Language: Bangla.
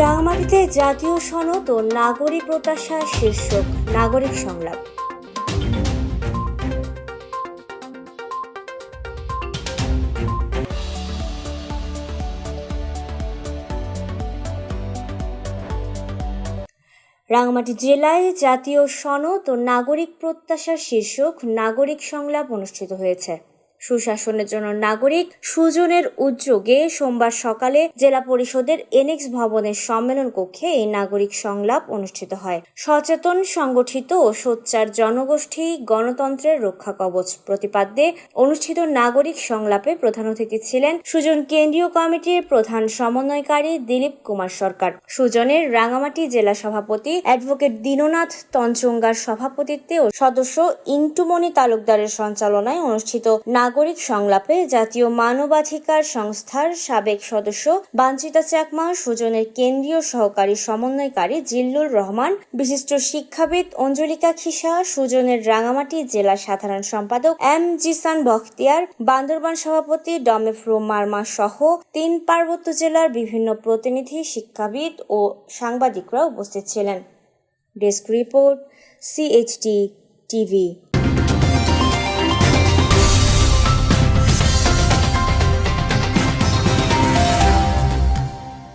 রাঙামাটিতে জাতীয় সনদ ও নাগরিক প্রত্যাশা শীর্ষক নাগরিক সংলাপ রাঙামাটি জেলায় জাতীয় সনদ ও নাগরিক প্রত্যাশা শীর্ষক নাগরিক সংলাপ অনুষ্ঠিত হয়েছে। সুশাসনের জন্য নাগরিক সুজনের উদ্যোগে সোমবার সকালে জেলা পরিষদের এনএক্স ভবনের সম্মেলন কক্ষে এই নাগরিক সংলাপ অনুষ্ঠিত হয়। সচেতন, সংগঠিত ও সোচ্চার জনগোষ্ঠী গণতন্ত্রের রক্ষা কবচ প্রতিপাদ্যে অনুষ্ঠিত নাগরিক সংলাপে প্রধান অতিথি ছিলেন সুজন কেন্দ্রীয় কমিটির প্রধান সমন্বয়কারী দিলীপ কুমার সরকার। সুজনের রাঙামাটি জেলা সভাপতি অ্যাডভোকেট দীননাথ তঞ্চঙ্গার সভাপতিত্বে ও সদস্য ইন্টুমণি তালুকদারের সঞ্চালনায় অনুষ্ঠিত সংলাপে জাতীয় মানবাধিকার সংস্থার সাবেক সদস্য বাঞ্চিতা চাকমা, সুজনের কেন্দ্রীয় সহকারী সমন্বয়কারী জিল্লুর রহমান, বিশিষ্ট শিক্ষাবিদ অঞ্জলিকা খিসা, সুজনের রাঙামাটি জেলা সাধারণ সম্পাদক এম জিসান বখতিয়ার, বান্দরবান সভাপতি ডমেফ্রো মার্মা সহ তিন পার্বত্য জেলার বিভিন্ন প্রতিনিধি, শিক্ষাবিদ ও সাংবাদিকরা উপস্থিত ছিলেন। Desk report CHT TV